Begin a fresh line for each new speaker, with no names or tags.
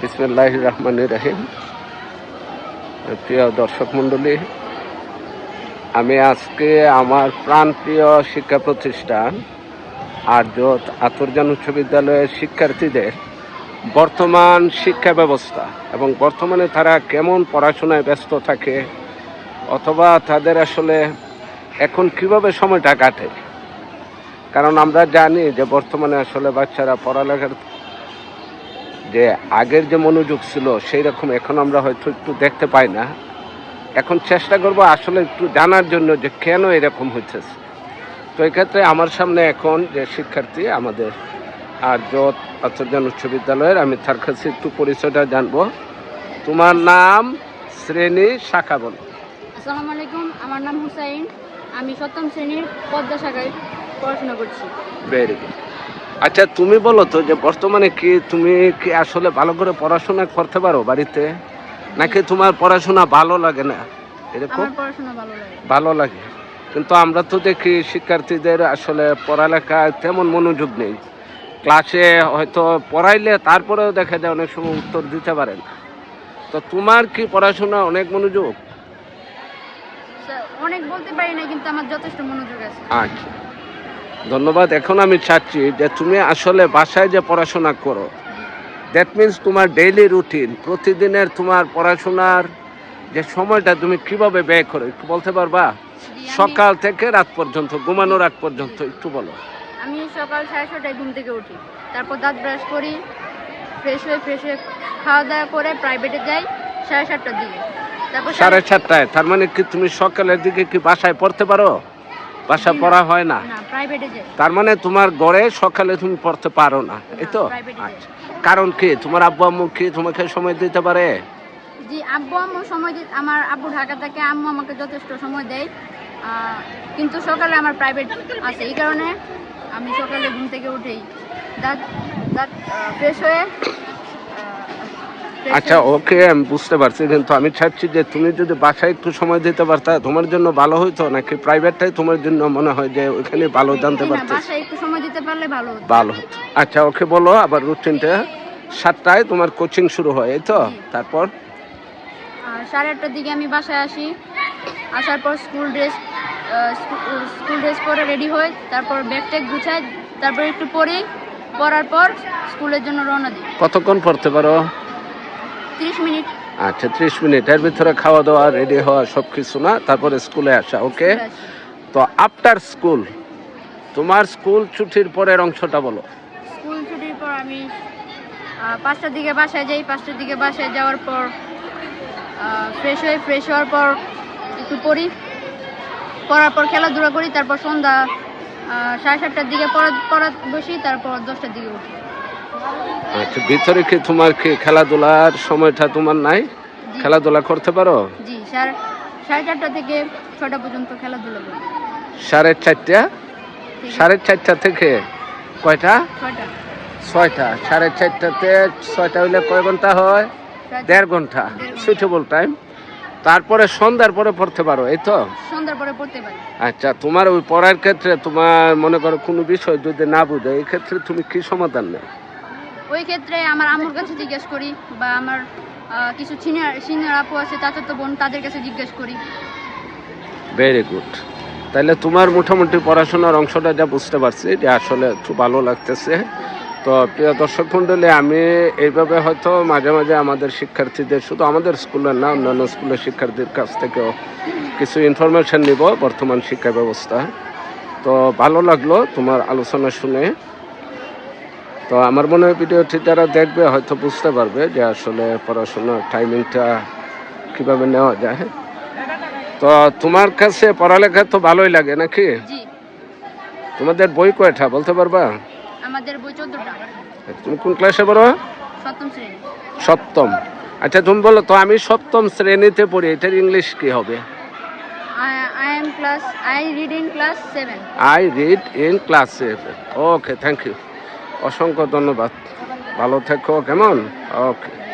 বিসমুল্লাহ রহমান রাহিম। প্রিয় দর্শক মণ্ডলী, আমি আজকে আমার প্রাণপ্রিয় শিক্ষা প্রতিষ্ঠান আর্য আতরজান উচ্চ বিদ্যালয়ের শিক্ষার্থীদের বর্তমান শিক্ষা ব্যবস্থা এবং বর্তমানে তারা কেমন পড়াশোনায় ব্যস্ত থাকে অথবা তাদের আসলে এখন কীভাবে সময়টা কাটে। কারণ আমরা জানি যে বর্তমানে আসলে বাচ্চারা পড়ালেখার যে আগের যে মনোযোগ ছিল সেই রকম এখন আমরা হয়তো একটু দেখতে পাই না। এখন চেষ্টা করব আসলে একটু জানার জন্য যে কেন এরকম হইতেছে। তো এক্ষেত্রে আমার সামনে এখন যে শিক্ষার্থী আমাদের আর আর্য আচার্যান উচ্চ বিদ্যালয়ের আমি তার কাছে একটু পরিচয়টা জানব। তোমার নাম শ্রেণি শাখা বল।
আসসালামু আলাইকুম আমার নাম হুসাইন। আমি সপ্তম শ্রেণির পদ্মা শাখায় পড়াশোনা করছি।
ভেরি গুড আচ্ছা তুমি বলো তো যে বর্তমানে কি তুমি কি আসলে ভালো করে পড়াশোনা করতে পারো বাড়িতে? নাকি তোমার পড়াশোনা ভালো লাগে না? এরকম?
ভালো লাগে।
কিন্তু আমরা তো দেখি শিক্ষার্থীদের আসলে পড়ালেখায় তেমন মনোযোগ নেই। ক্লাসে হয়তো পড়াইলে তারপরেও দেখা যায় অনেক সময় উত্তর দিতে পারে না। তো তোমার কি পড়াশোনা অনেক মনোযোগ?
অনেক বলতে পারি না কিন্তু আমার যথেষ্ট মনোযোগ আছে।
আচ্ছা। ধন্যবাদ। এখন আমি চাচ্ছি যে তুমি আসলে বাসায় যে পড়াশোনা করো দ্যাট মিন্স তোমার ডেইলি রুটিন প্রতিদিনের তোমার পড়াশোনার যে সময়টা তুমি কীভাবে ব্যয় করো একটু বলতে পারবা? সকাল থেকে রাত পর্যন্ত ঘুমানোর আগ পর্যন্ত একটু বলো।
আমি সকাল সাড়ে ছটায় ঘুম থেকে উঠি তারপর দাঁত ব্রাশ করি ফ্রেশ হয়ে ফ্রেশ হয়ে খাওয়া দাওয়া করে প্রাইভেটে যাই সাড়ে সাতটার দিকে। তারপর
সাড়ে সাতটায় তার মানে কি তুমি সকালের দিকে কি বাসায় পড়তে পারো? বাসা পড়া হয় না। তার মানে তোমার গড়ে সকালে তুমি পড়তে পারো না এই তো। আচ্ছা। কারণ কি তোমার আব্বু আম্মু কি তোমাকে সময় দিতে পারে?
জি আব্বু আম্মু সময় দি- আমার আব্বু ঢাকা থাকে আম্মু আমাকে যথেষ্ট সময় দেয়। কিন্তু সকালে আমার প্রাইভেট আছে। এই কারণে আমি সকালে ঘুম থেকে উঠেই দাঁত দাঁত ফ্রেশ হয়ে
আচ্ছা ওকে আমি বুঝতে পারছি কিন্তু আমি চাচ্ছি যে তুমি যদি বাসায় একটু সময় দিতে পারতা তোমার জন্য ভালো হইতো নাকি প্রাইভেটটাই তোমার জন্য মনে হয় যে ওখানে ভালো জানতে পারতে
বাসায় একটু সময় দিতে পারলে ভালো হতো।
আচ্ছা ওকে বলো আবার রুটিনটা সাতটায় তোমার কোচিং শুরু হয় এই তো? তারপর?
সাড়ে আটটার দিকে আমি বাসায় আসি। আসার পর স্কুল ড্রেস স্কুল ড্রেস পরে রেডি হই তারপর ব্যাগ ট্যাগ গুছাই তারপর একটু পড়ি পড়ার পর স্কুলের জন্য রওনা দিই।
কতক্ষণ পড়তে পারো?
মিনিট।
আচ্ছা ত্রিশ মিনিট। এর ভিতরে খাওয়া দাওয়া রেডি হওয়া সব কিছু না? তারপরে স্কুলে আসা ওকে? তো আফটার স্কুল তোমার স্কুল ছুটির পরের অংশটা বলো।
স্কুল ছুটির পর আমি পাঁচটার দিকে বাসায় যাই। পাঁচটার দিকে বাসায় যাওয়ার পর ফ্রেশ হয়ে ফ্রেশ হওয়ার পর একটু পড়ি। পড়ার পর খেলাধুলা করি। তারপর সন্ধ্যা সাড়ে সাতটার দিকে পড়া পড়া বসি। তারপর দশটার দিকে উঠি।
আচ্ছা ভিতরে কি তোমার কি খেলাধুলার সময়টা তোমার নাই? খেলাধুলা করতে পারো?
জি সাড়ে সাড়ে চারটা থেকে ছটা পর্যন্ত খেলাধুলা করি।
সাড়ে চারটা? সাড়ে চারটা থেকে কয়টা?
ছয়টা।
সাড়ে চারটাতে ছয়টা হইলে কয় ঘণ্টা হয়? দেড়
ঘণ্টা।
সুইটেবল টাইম তারপরে সন্ধ্যার পরে পড়তে পারো এই তো?
সন্ধ্যার পরে পড়তে পারি।
আচ্ছা তোমার ওই পড়ার ক্ষেত্রে তোমার মনে করো কোনো বিষয় যদি না বুঝে এই ক্ষেত্রে তুমি কি সমাধান নেই
ওই ক্ষেত্রে আমার আম্মুর কাছে জিজ্ঞেস করি বা আমার কিছু সিনিয়র সিনিয়র আপু আছে, চাচাতো বোন তাদের কাছে জিজ্ঞেস করি।
ভেরি গুড তাহলে তোমার মোটামুটি পড়াশোনার অংশটা যা বুঝতে পারছি, যে আসলে একটু ভালো লাগতেছে। তো প্রিয় দর্শক মণ্ডলী, আমি এইভাবে হয়তো মাঝে মাঝে আমাদের শিক্ষার্থীদের, শুধু আমাদের স্কুলের না, অন্যান্য স্কুলের শিক্ষার্থীর কাছ থেকেও কিছু ইনফরমেশন নিব বর্তমান শিক্ষা ব্যবস্থা। তো ভালো লাগল তোমার আলোচনা শুনে। তো আমার মনে হয় ভিডিওটি যারা দেখবে হয়তো বুঝতে পারবে যে আসলে পড়াশোনার টাইমিংটা কীভাবে নেওয়া যায়। তো তোমার কাছে পড়ালেখা তো ভালোই লাগে নাকি? তোমাদের বই কয়টা বলতে পারবা?
আমাদের বই চোদ্দটা।
তুমি কোন ক্লাসে পড়ো?
সপ্তম শ্রেণি।
সপ্তম। আচ্ছা তুমি বলো তো আমি সপ্তম শ্রেণীতে পড়ি এটার ইংলিশ কি হবে?
I am class I read in class seven.
I read in class seven. Okay thank you অসংখ্য ধন্যবাদ। ভালো থেকো কেমন? ওকে